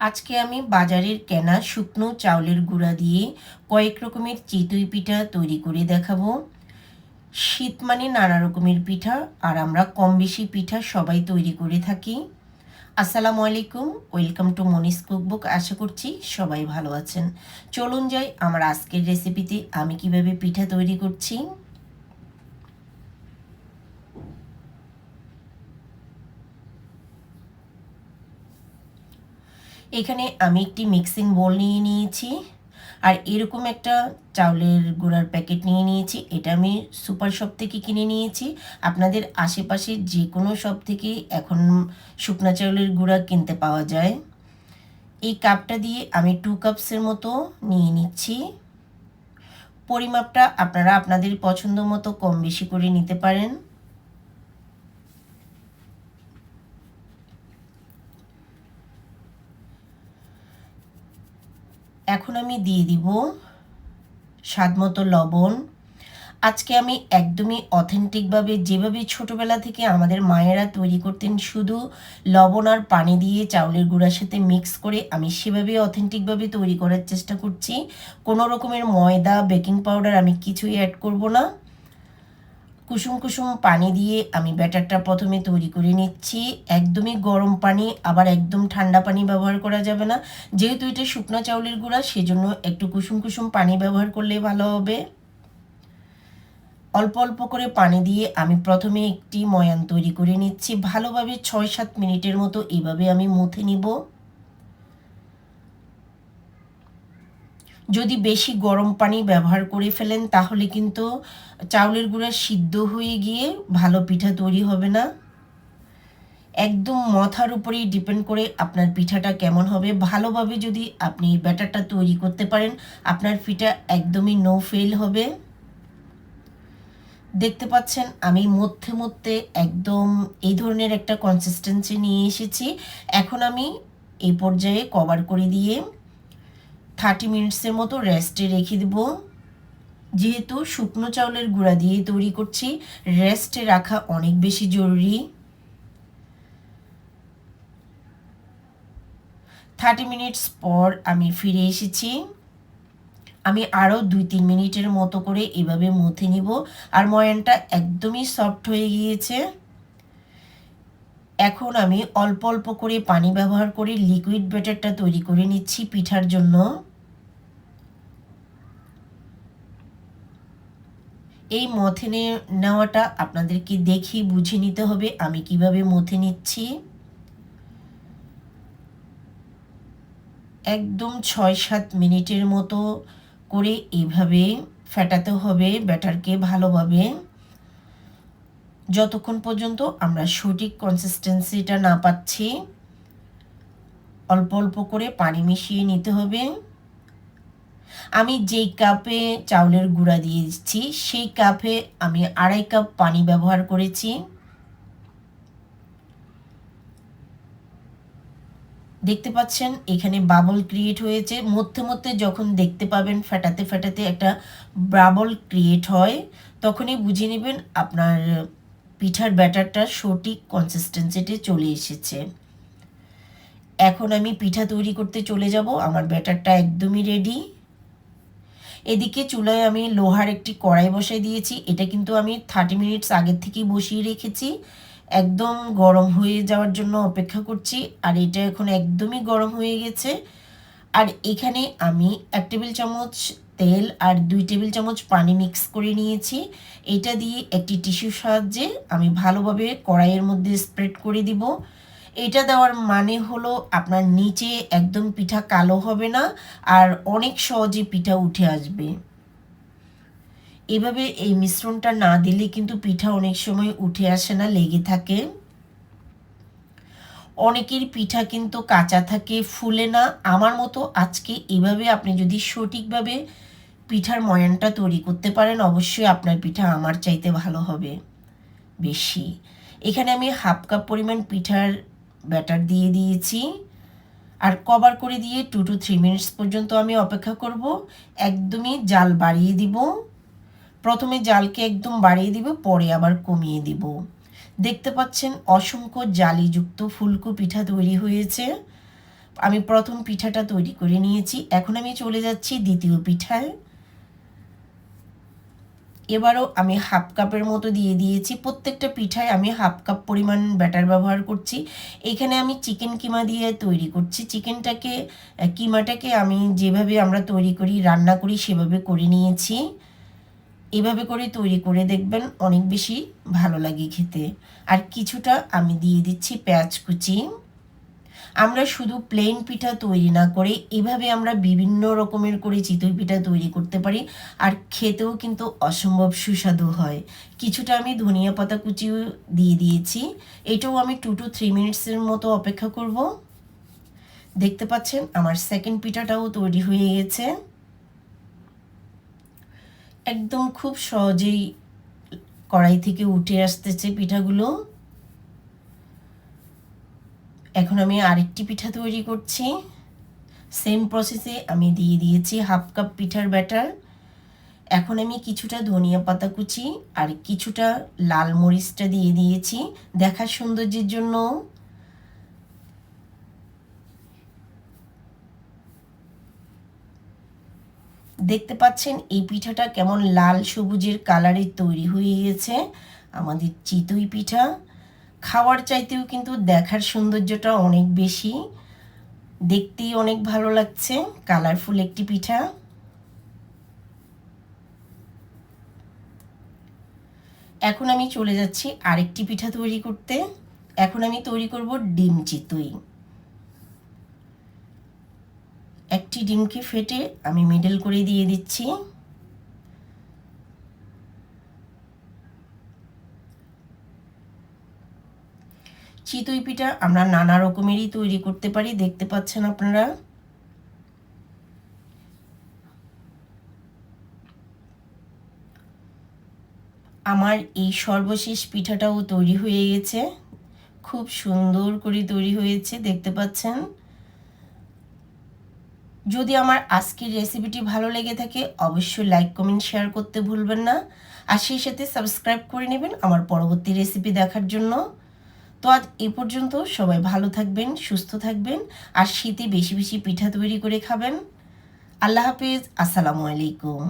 আজকে আমি বাজারের কেনা শুকনো চাউলের গুঁড়া দিয়ে কয়েক রকমের চিতই পিঠা তৈরি করে দেখাবো। শীত মানে নানা রকমের পিঠা, আর আমরা কম বেশি পিঠা সবাই তৈরি করে থাকি। আসসালামু আলাইকুম, ওয়েলকাম টু মনিস কুকবুক। আশা করছি সবাই ভালো আছেন। চলুন যাই আমার আজকের রেসিপিতে আমি কীভাবে পিঠা তৈরি করছি। এখানে আমি একটি মিক্সিং বোল নিয়ে নিয়েছি। আর এরকম একটা চাউলের গুঁড়ার প্যাকেট নিয়ে নিয়েছি। এটা আমি সুপার শপ থেকে কিনে নিয়েছি। আপনাদের আশেপাশে যে কোনো শপ থেকে এখন শুকনা চাউলের গুঁড়া কিনতে পাওয়া যায়। এই কাপটা দিয়ে আমি টু কাপসের মতো নিয়ে নিচ্ছি। পরিমাপটা আপনারা আপনাদের পছন্দ মতো কম বেশি করে নিতে পারেন। এখন আমি দিয়ে দিব স্বাদ মতো লবণ। আজকে আমি একদমই অথেন্টিকভাবে যেভাবে ছোটোবেলা থেকে আমাদের মায়েরা তৈরি করতেন, শুধু লবণ আর পানি দিয়ে চাউলের গুঁড়ার সাথে মিক্স করে আমি সেভাবে অথেন্টিকভাবে তৈরি করার চেষ্টা করছি। কোনো রকমের ময়দা বেকিং পাউডার আমি কিছুই অ্যাড করব না। কুসুম কুসুম পানি দিয়ে আমি ব্যাটারটা প্রথমে তৈরি করে নিচ্ছি। একদমই গরম পানি, আবার একদম ঠান্ডা পানি ব্যবহার করা যাবে না। যেহেতু এটা শুকনো চাউলের গুঁড়া, সেজন্য একটু কুসুম কুসুম পানি ব্যবহার করলে ভালো হবে। অল্প অল্প করে পানি দিয়ে আমি প্রথমে একটি ময়ান তৈরি করে নিচ্ছি। ভালোভাবে ছয় সাত মিনিটের মতো এইভাবে আমি মুথে নিব। যদি বেশি গরম পানি ব্যবহার করে ফেলেন, তাহলে কিন্তু চাউলের গুঁড়া সিদ্ধ হয়ে গিয়ে ভালো পিঠা তৈরি হবে না। একদম মাথার উপরেই ডিপেন্ড করে আপনার পিঠাটা কেমন হবে। ভালোভাবে যদি আপনি ব্যাটারটা তৈরি করতে পারেন, আপনার পিঠা একদমই নো ফেল হবে। দেখতে পাচ্ছেন, আমি মধ্যে মধ্যে একদম এই ধরনের একটা কনসিস্টেন্সি নিয়ে এসেছি। এখন আমি এই পর্যায়ে কভার করে দিয়ে থার্টি মিনিটসের মতো রেস্টে রেখে দেব। যেহেতু শুকনো চাউলের গুঁড়া দিয়ে তৈরি করছি, রেস্টে রাখা অনেক বেশি জরুরি। থার্টি মিনিটস পর আমি ফিরে এসেছি। আমি আরও দুই তিন মিনিটের মতো করে এভাবে মুথে নিব আর ময়ানটা একদমই সফট হয়ে গিয়েছে। এখন আমি অল্প অল্প করে পানি ব্যবহার করে লিকুইড ব্যাটারটা তৈরি করে নিচ্ছি পিঠার জন্য। এই মথে নেওয়াটা আপনাদেরকে দেখি বুঝে নিতে হবে আমি কীভাবে মথে নিচ্ছি। একদম ছয় সাত মিনিটের মতো করে এইভাবে ফেটাতে হবে ব্যাটারকে ভালোভাবে। যতক্ষণ পর্যন্ত আমরা সঠিক কনসিস্টেন্সিটা না পাচ্ছি, অল্প অল্প করে পানি মিশিয়ে নিতে হবে। আমি যেই কাপে চাউলের গুঁড়া দিয়েছি, সেই কাপে আমি আড়াই কাপ পানি ব্যবহার করেছি। দেখতে পাচ্ছেন, এখানে বাবল ক্রিয়েট হয়েছে। মধ্যে মধ্যে যখন দেখতে পাবেন, ফেটাতে ফেটাতে একটা বাবল ক্রিয়েট হয়, তখনই বুঝে নেবেন আপনার পিঠার ব্যাটারটা সঠিক কনসিস্টেন্সিতে চলে এসেছে। এখন আমি পিঠা তৈরি করতে চলে যাব। আমার ব্যাটারটা একদমই রেডি এদিকে চুলায় আমি লোহার একটি কড়াই বসাই দিয়েছি। এটা কিন্তু আমি থার্টি মিনিটস আগের থেকেই বসিয়ে রেখেছি। একদম গরম হয়ে যাওয়ার জন্য অপেক্ষা করছি। আর এটা এখন একদমই গরম হয়ে গেছে। আর এখানে আমি এক টেবিল চামচ তেল আর দুই টেবিল চামচ পানি মিক্স করে নিয়েছি। এটা দিয়ে একটি টিস্যুর সাহায্যে আমি ভালোভাবে কড়াইয়ের মধ্যে স্প্রেড করে দিব। এটা দেওয়ার মানে হলো আপনার নিচে একদম পিঠা কালো হবে না আর অনেক সহজে পিঠা উঠে আসবে। এভাবে এই মিশ্রণটা না দিলে কিন্তু পিঠা অনেক সময় উঠে আসে না, লেগে থাকে। অনেকের পিঠা কিন্তু কাঁচা থাকে, ফুলে না। আমার মতো আজকে এভাবে আপনি যদি সঠিকভাবে পিঠার ময়ানটা তৈরি করতে পারেন, অবশ্যই আপনার পিঠা আমার চাইতে ভালো হবে, বেশি। এখানে আমি হাফ কাপ পরিমাণ পিঠার ব্যাটার দিয়ে দিয়েছি। আর কভার করে দিয়ে টু টু থ্রি মিনিটস পর্যন্ত আমি অপেক্ষা করব। একদমই জাল বাড়িয়ে দিব। প্রথমে জালকে একদম বাড়িয়ে দিব, পরে আবার কমিয়ে দিব। দেখতে পাচ্ছেন অসংখ্য জালিযুক্ত ফুলকো পিঠা তৈরি হয়েছে। আমি প্রথম পিঠাটা তৈরি করে নিয়েছি। এখন আমি চলে যাচ্ছি দ্বিতীয় পিঠায়। এবারও আমি হাফ কাপের মতো দিয়ে দিয়েছি। প্রত্যেকটা পিঠায় আমি হাফ কাপ পরিমাণ ব্যাটার ব্যবহার করছি। এখানে আমি চিকেন কিমা দিয়ে তৈরি করছি। চিকেনটাকে কিমাটাকে আমি যেভাবে আমরা তৈরি করি, রান্না করি, সেভাবে করে নিয়েছি। এভাবে করে তৈরি করে দেখবেন অনেক বেশি ভালো লাগে খেতে। আর কিছুটা আমি দিয়ে দিচ্ছি পেঁয়াজ কুচি। আমরা শুধু প্লেন পিঠা তৈরি না করে এভাবে আমরা বিভিন্ন রকমের করে চিতই পিঠা তৈরি করতে পারি। আর খেতেও কিন্তু অসম্ভব সুস্বাদু হয়। কিছুটা আমি ধনিয়া পাতা কুচিও দিয়ে দিয়েছি। এটাও আমি টু টু থ্রি মিনিটসের মতো অপেক্ষা করব। দেখতে পাচ্ছেন, আমার সেকেন্ড পিঠাটাও তৈরি হয়ে গেছে। একদম খুব সহজেই কড়াই থেকে উঠে আসতেছে পিঠাগুলো। এখন আমি আরেকটি পিঠা তৈরি করছি। সেম প্রসেসে আমি দিয়ে দিয়েছি হাফ কাপ পিঠার ব্যাটার এখন আমি কিছুটা ধনিয়া পাতা কুচি আর কিছুটা লাল মরিচটা দিয়ে দিয়েছি দেখার সৌন্দর্যের জন্য। দেখতে পাচ্ছেন এই পিঠাটা কেমন লাল সবুজের কালারের তৈরি হয়ে গেছে। আমাদের চিতই পিঠা। খাওয়ার চাইতেও কিন্তু দেখার সৌন্দর্যটা অনেক বেশি। দেখতেই অনেক ভালো লাগছে। কালারফুল একটি পিঠা। এখন আমি চলে যাচ্ছি আরেকটি পিঠা তৈরি করতে। এখন আমি তৈরি করব ডিম চিতই। একটি ডিমকে ফেটে আমি মিডল করে দিয়ে দিচ্ছি। চিতই পিঠা। আমরা নানা রকমেরই তৈরি করতে পারি, দেখতে পাচ্ছেন আপনারা। আমার এই সর্বশেষ পিঠাটাও তৈরি হয়ে গেছে। খুব সুন্দর করে তৈরি হয়েছে, দেখতে পাচ্ছেন। যদি আমার আজকের রেসিপিটি ভালো লেগে থাকে, অবশ্যই লাইক, কমেন্ট, শেয়ার করতে ভুলবেন না। আর সেই সাথে সাবস্ক্রাইব করে নেবেন আমার পরবর্তী রেসিপি দেখার জন্য। তো আজ এ পর্যন্ত সবাই ভালো থাকবেন, সুস্থ থাকবেন, আর শীতে বেশি বেশি পিঠা তৈরি করে খাবেন। আল্লাহ হাফিজ, আসসালামু আলাইকুম।